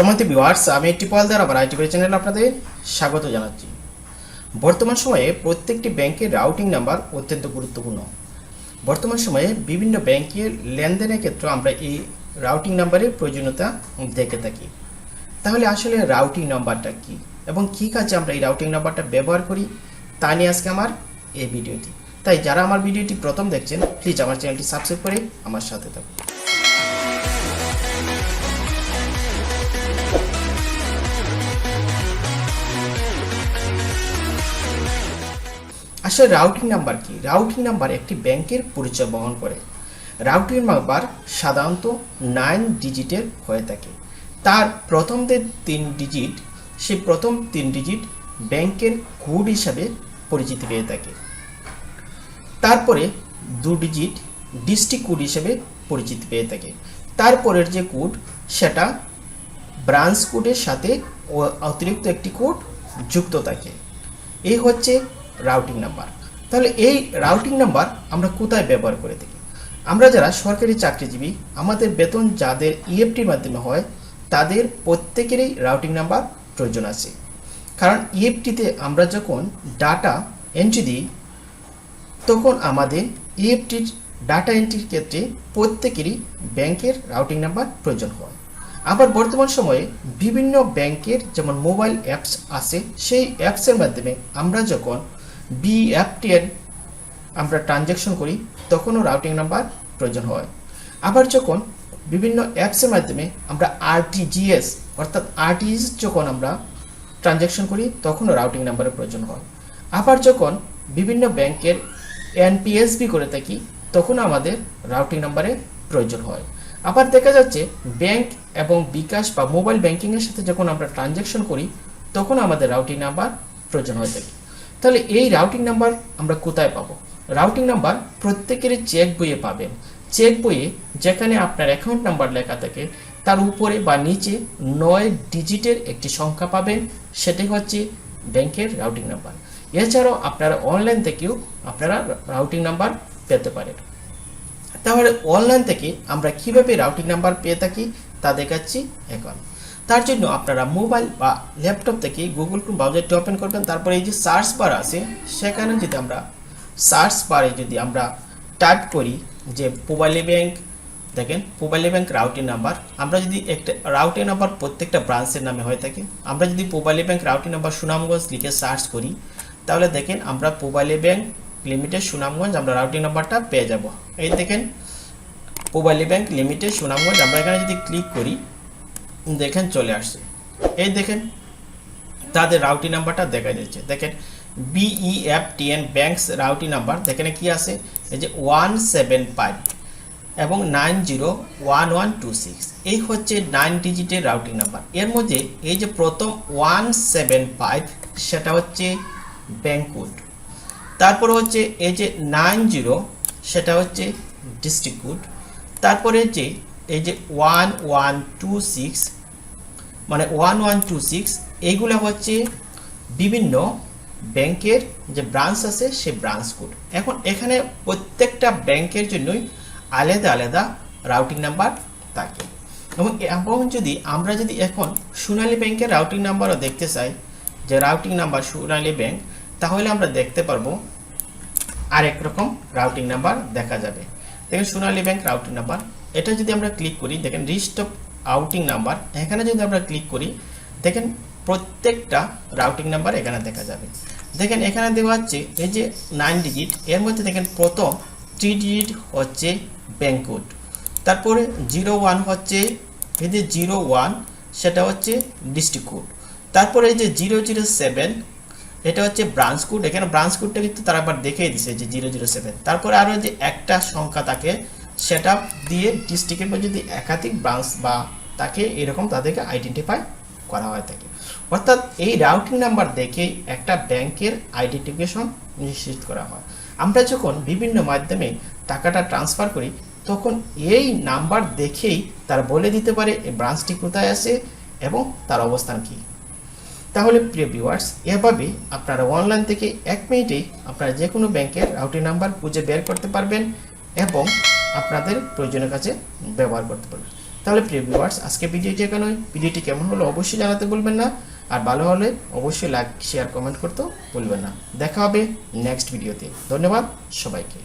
সমান্তি viewers আমি একটি দ্বারা আমার আইটি চ্যানেলে আপনাদের স্বাগত জানাচ্ছি। বর্তমান সময়ে প্রত্যেকটি ব্যাংকের রাউটিং নাম্বার অত্যন্ত গুরুত্বপূর্ণ। বর্তমান সময়ে বিভিন্ন ব্যাংকের লেনদেনের ক্ষেত্রে আমরা এই রাউটিং নাম্বারের প্রয়োজনীয়তা দেখে থাকি। তাহলে আসলে রাউটিং নাম্বারটা কি এবং কী কাজে আমরা এই রাউটিং নাম্বারটা ব্যবহার করি, তা নিয়ে আজকে আমার এই ভিডিওটি। তাই যারা আমার ভিডিওটি প্রথম দেখছেন প্লিজ আমার চ্যানেলটি সাবস্ক্রাইব করে আমার সাথে থাকুন। আসলে রাউটিং নাম্বার কি? রাউটিং নাম্বার একটি ব্যাংকের পরিচয় বহন করে। রাউটিং নাম্বার সাধারণত নাইন ডিজিটের হয়ে থাকে। তার প্রথম যে তিন ডিজিট সে প্রথম তিন ডিজিট ব্যাংকের কোড হিসাবে পরিচিতি পেয়ে থাকে। তারপরে দু ডিজিট ডিস্ট্রিক্ট কোড হিসেবে পরিচিতি পেয়ে থাকে। তারপরের যে কোড সেটা ব্রাঞ্চ কোডের সাথে অতিরিক্ত একটি কোড যুক্ত থাকে। এই হচ্ছে রাউটিং নাম্বার তাহলে এই রাউটিং নাম্বার আমরা কোথায় ব্যবহার করে থাকি? আমরা যারা সরকারি চাকরিজীবী, আমাদের বেতন যাদের ইএফটির মাধ্যমে হয়, তাদের প্রত্যেকেরই রাউটিং নাম্বার প্রয়োজন আছে। কারণ ইএফটিতে আমরা যখন ডাটা এন্ট্রি দিই, তখন আমাদের ইএফটির ডাটা এন্ট্রির ক্ষেত্রে প্রত্যেকেরই ব্যাংকের রাউটিং নাম্বার প্রয়োজন হয়। আবার বর্তমান সময়ে বিভিন্ন ব্যাংকের যেমন মোবাইল অ্যাপস আছে, সেই অ্যাপসের মাধ্যমে আমরা যখন বিএফটি এর আমরা ট্রানজ্যাকশন করি, তখনও রাউটিং নাম্বার প্রয়োজন হয়। আবার যখন বিভিন্ন অ্যাপসের মাধ্যমে আমরা আরটিজিএস অর্থাৎ আরটিজিএস যখন আমরা ট্রানজ্যাকশন করি, তখনও রাউটিং নাম্বারের প্রয়োজন হয়। আবার যখন বিভিন্ন ব্যাংকের এনপিএসবি করে থাকি তখন আমাদের রাউটিং নাম্বারের প্রয়োজন হয়। আবার দেখা যাচ্ছে, ব্যাংক এবং বিকাশ বা মোবাইল ব্যাংকিংয়ের সাথে যখন আমরা ট্রানজ্যাকশন করি তখন আমাদের রাউটিং নাম্বার প্রয়োজন হয়ে থাকে। তাহলে এই রাউটিং নাম্বার আমরা কোথায় পাবো? রাউটিং নাম্বার প্রত্যেকেরই চেক বইয়ে পাবেন। চেক বইয়ে যেখানে আপনার অ্যাকাউন্ট নাম্বার লেখা থাকে, তার উপরে বা নিচে নয় ডিজিটের একটি সংখ্যা পাবেন সেটি হচ্ছে ব্যাংকের রাউটিং নাম্বার এছাড়াও আপনারা অনলাইন থেকেও আপনারা রাউটিং নাম্বার পেতে পারেন। তাহলে অনলাইন থেকে আমরা কীভাবে রাউটিং নাম্বার পেয়ে থাকি তা দেখাচ্ছি এখন। তার জন্য আপনারা মোবাইল বা ল্যাপটপ থেকে গুগল ক্রোম ব্রাউজারটি ওপেন করবেন। তারপরে এই যে সার্চ বার আছে, সেখানে যদি আমরা সার্চ বারে যদি আমরা টাইপ করি যে মোবাইলে ব্যাংক, দেখেন মোবাইলে ব্যাংক রাউটিং নাম্বার, আমরা যদি একটা রাউটিং নাম্বার প্রত্যেকটা ব্রাঞ্চের নামে হয়ে থাকে, আমরা যদি মোবাইলে ব্যাংক রাউটিং নাম্বার সুনামগঞ্জ লিখে সার্চ করি, তাহলে দেখেন আমরা মোবাইলে ব্যাংক লিমিটেড সুনামগঞ্জ আমরা রাউটিং নাম্বারটা পেয়ে যাব। এই দেখেন মোবাইলি ব্যাংক লিমিটেড সুনামগঞ্জ, আমরা এখানে যদি ক্লিক করি দেখেন, চলে আসছে। এই দেখেন, তাদের রাউটি নাম্বারটা দেখা যাচ্ছে দেখেন B E F T N banks routing number দেখেন কি আছে? এই যে ওয়ান সেভেন ফাইভ এবং nine zero one one two six এই হচ্ছে নাইন ডিজিটের রাউটিং নাম্বার এর মধ্যে এই যে প্রথম ওয়ান সেভেন ফাইভ সেটা হচ্ছে ব্যাংক কোড তারপর হচ্ছে এই যে নাইন জিরো সেটা হচ্ছে ডিস্ট্রিক্ট কোড তারপরে যে এই যে ওয়ান ওয়ান টু সিক্স মানে ওয়ান ওয়ান টু সিক্স এইগুলো হচ্ছে বিভিন্ন ব্যাংকের যে ব্রাঞ্চ আছে সে ব্রাঞ্চ কোড এখন এখানে প্রত্যেকটা ব্যাংকের জন্যই আলাদা আলাদা রাউটিং নাম্বার থাকে। এবং এবং যদি আমরা যদি এখন সোনালী ব্যাংকের রাউটিং নাম্বারও দেখতে চাই, যে রাউটিং নাম্বার সোনালী ব্যাংক, তাহলে আমরা দেখতে পারব আরেক রকম রাউটিং নাম্বার দেখা যাবে। দেখেন, সোনালী ব্যাংক রাউটিং নাম্বার এটা যদি আমরা ক্লিক করি, দেখেন রিস্ট অফ আউটিং নাম্বার এখানে যদি আমরা ক্লিক করি, দেখেন প্রত্যেকটা রাউটিং নাম্বার এখানে দেখা যাবে। দেখেন এখানে দেওয়া হচ্ছে এই যে নাইন ডিজিট এর মধ্যে দেখেন প্রথম থ্রি ডিজিট হচ্ছে ব্যাংক কোড তারপরে জিরো ওয়ান হচ্ছে, এই যে জিরো ওয়ান সেটা হচ্ছে ডিস্ট্রিক্ট কোড তারপরে এই যে জিরো জিরো সেভেন এটা হচ্ছে ব্রাঞ্চ কোড এখানে ব্রাঞ্চ কোডটা কিন্তু তারা আবার দেখিয়ে দিছে যে জিরো জিরো সেভেন তারপরে আরও যে একটা সংখ্যা থাকে সেটা দিয়ে ডিস্ট্রিক্টের মধ্যে যদি একাধিক ব্রাঞ্চ বা তাকে এরকম তাদেরকে আইডেন্টিফাই করা হয়ে থাকে। অর্থাৎ এই রাউটিং নাম্বার দেখে একটা ব্যাংকের আইডেন্টিফিকেশন নিশ্চিত করা হয়। আমরা যখন বিভিন্ন মাধ্যমে টাকাটা ট্রান্সফার করি, তখন এই নাম্বার দেখেই তার বলে দিতে পারে এই ব্রাঞ্চটি কোথায় আছে এবং তার অবস্থান কী। তাহলে প্রিয় ভিউয়ার্স এভাবে আপনারা অনলাইন থেকে এক মিনিটেই আপনারা যে কোনো ব্যাংকের রাউটিং নাম্বার খুঁজে বের করতে পারবেন এবং আপনাদের প্রয়োজনের কাছে ব্যবহার করতে পারবেন। তাহলে প্রিয় ভিউয়ার্স আজকে ভিডিওটি এখানে ভিডিওটি কেমন হলো অবশ্যই জানাতে বলবেন না। আর ভালো হলে অবশ্যই লাইক শেয়ার কমেন্ট করতেও বলবেন না। দেখা হবে নেক্সট ভিডিওতে ধন্যবাদ সবাইকে।